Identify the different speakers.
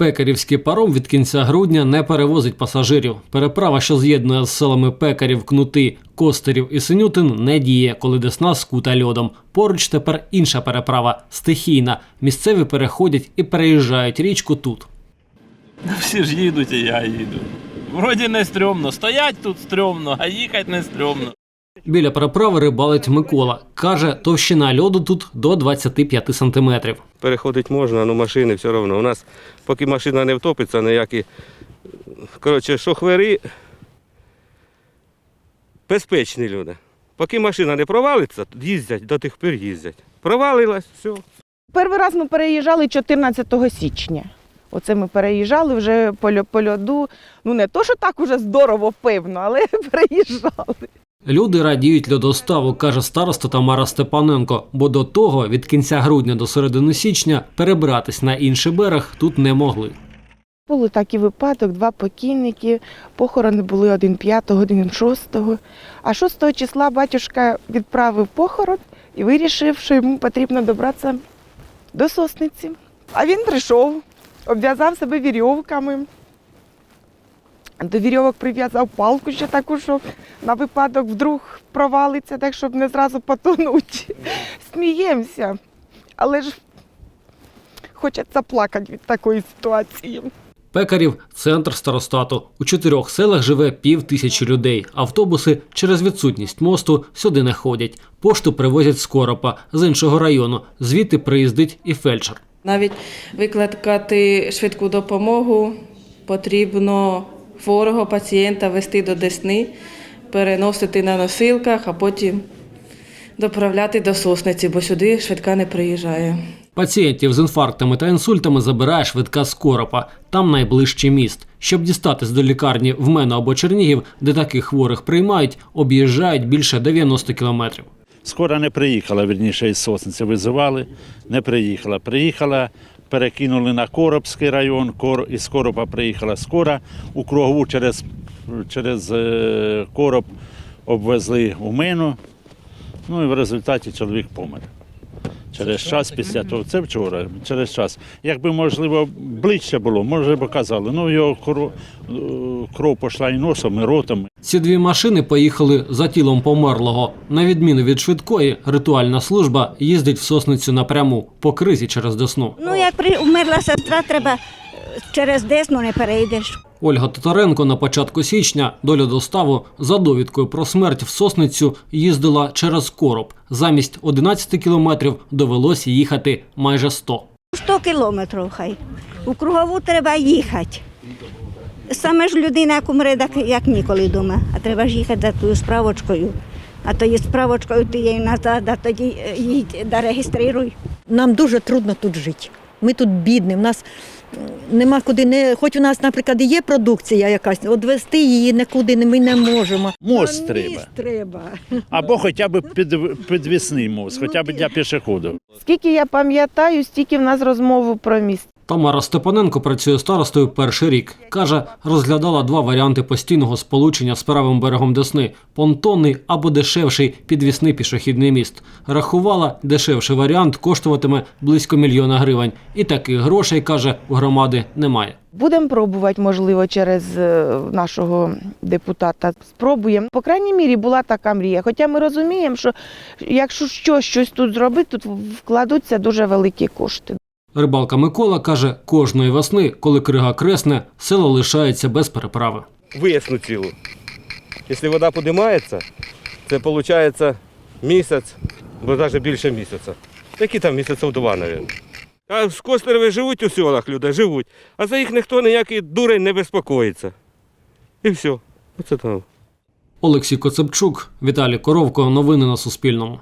Speaker 1: Пекарівський паром від кінця грудня не перевозить пасажирів. Переправа, що з'єднує з селами Пекарів, Кнути, Костерів і Синютин, не діє, коли Десна скута льодом. Поруч тепер інша переправа стихійна. Місцеві переходять і переїжджають річку тут.
Speaker 2: Ну, Всі ж їдуть, і я їду. Вроді не стрьомно. Стоять тут стрьомно, а їхати не стрьомно.
Speaker 1: Біля переправи рибалить Микола. Каже, товщина льоду тут до 25 сантиметрів.
Speaker 3: Переходити можна, але машини все одно. У нас, поки машина не втопиться, ніякі. Коротше, шохвери безпечні люди. Поки машина не провалиться, їздять, до тих пір їздять. Провалилась, все.
Speaker 4: Перший раз ми переїжджали 14 січня. Оце ми переїжджали вже по, льоду. Ну не то, що так уже здорово пивно, але переїжджали.
Speaker 1: Люди радіють льодоставу, каже староста Тамара Степаненко, бо до того від кінця грудня до середини січня перебратись на інший берег тут не могли.
Speaker 4: Були такий випадок, два покійники, похорони були один 5, один 6. А 6 числа батюшка відправив похорон і вирішив, що йому потрібно добратися до сосниці. А він прийшов, обв'язав себе вірьовками. До вірьовок прив'язав палку ще таку, щоб на випадок вдруг провалиться, так щоб не зразу потонути. Сміємося. Але ж хочеться плакати від такої ситуації.
Speaker 1: Пекарів центр старостату. У чотирьох селах живе пів тисячі людей. Автобуси через відсутність мосту сюди не ходять. Пошту привозять з Коропа, з іншого району. Звідти приїздить і фельдшер.
Speaker 5: Навіть викликати швидку допомогу потрібно хворого пацієнта вести до Десни, переносити на носилках, а потім доправляти до сосниці, бо сюди швидка не приїжджає.
Speaker 1: Пацієнтів з інфарктами та інсультами забирає швидка з Коропа. Там найближчий міст. Щоб дістатись до лікарні в Мено або Чернігів, де таких хворих приймають, об'їжджають більше 90 кілометрів.
Speaker 6: Скоро не приїхала, вірніше, із Сосниці визивали, не приїхала. Приїхала, перекинули на Коробський район, Кор... із Коропа приїхала скора. у Кругову через, через е, Короб обвезли у Мину, ну і в результаті чоловік помер. Через час після того, це вчора, через час. Якби, можливо, ближче було, може б казали, ну його кров, кров пішла і носом, і ротом,
Speaker 1: Ці дві машини поїхали за тілом померлого. На відміну від швидкої, ритуальна служба їздить в сосницю напряму по кризі через Десну.
Speaker 7: Ну, як при умерла сестра, треба е, через Десну не перейдеш.
Speaker 1: Ольга Титаренко на початку січня до льодоставу за довідкою про смерть в сосницю їздила через короб. Замість 11 кілометрів довелося їхати майже 100.
Speaker 7: 100 кілометрів хай. У кругову треба їхати. Саме ж людина, як умре, так як ніколи вдома. А треба ж їхати за тою справочкою. А тоді справочкою ти її назад, а тоді е, їдь да реєструй.
Speaker 8: Нам дуже трудно тут жити. Ми тут бідні, в нас нема куди не. Хоч у нас, наприклад, є продукція якась, одвести її нікуди ми не можемо.
Speaker 6: мост
Speaker 8: А
Speaker 6: треба.
Speaker 8: міст треба.
Speaker 6: Або хоча б під, підвісний мост, хоча б для пішоходів.
Speaker 4: Скільки я пам'ятаю, стільки в нас розмову про міст.
Speaker 1: Тамара Степаненко працює старостою перший рік. Каже, розглядала два варіанти постійного сполучення з правим берегом Десни – понтонний або дешевший підвісний пішохідний міст. Рахувала, дешевший варіант коштуватиме близько мільйона гривень. І таких грошей, каже, у громади немає.
Speaker 4: Будемо пробувати, можливо, через е, нашого депутата. Спробуємо. По крайній мірі була така мрія. Хоча ми розуміємо, що якщо що, щось тут зробити, тут вкладуться дуже великі кошти.
Speaker 1: Рибалка Микола каже, кожної весни, коли крига кресне, село лишається без переправи.
Speaker 3: Виясну цілу. Якщо вода підіймається, це виходить місяць, бо навіть більше місяця. Які там місяців два, мабуть. А з Костереві живуть у селах люди, живуть. А за їх ніхто ніякий дурень не безпокоїться. І все. Оце там.
Speaker 1: Олексій Коцепчук, Віталій Коровко. Новини на Суспільному.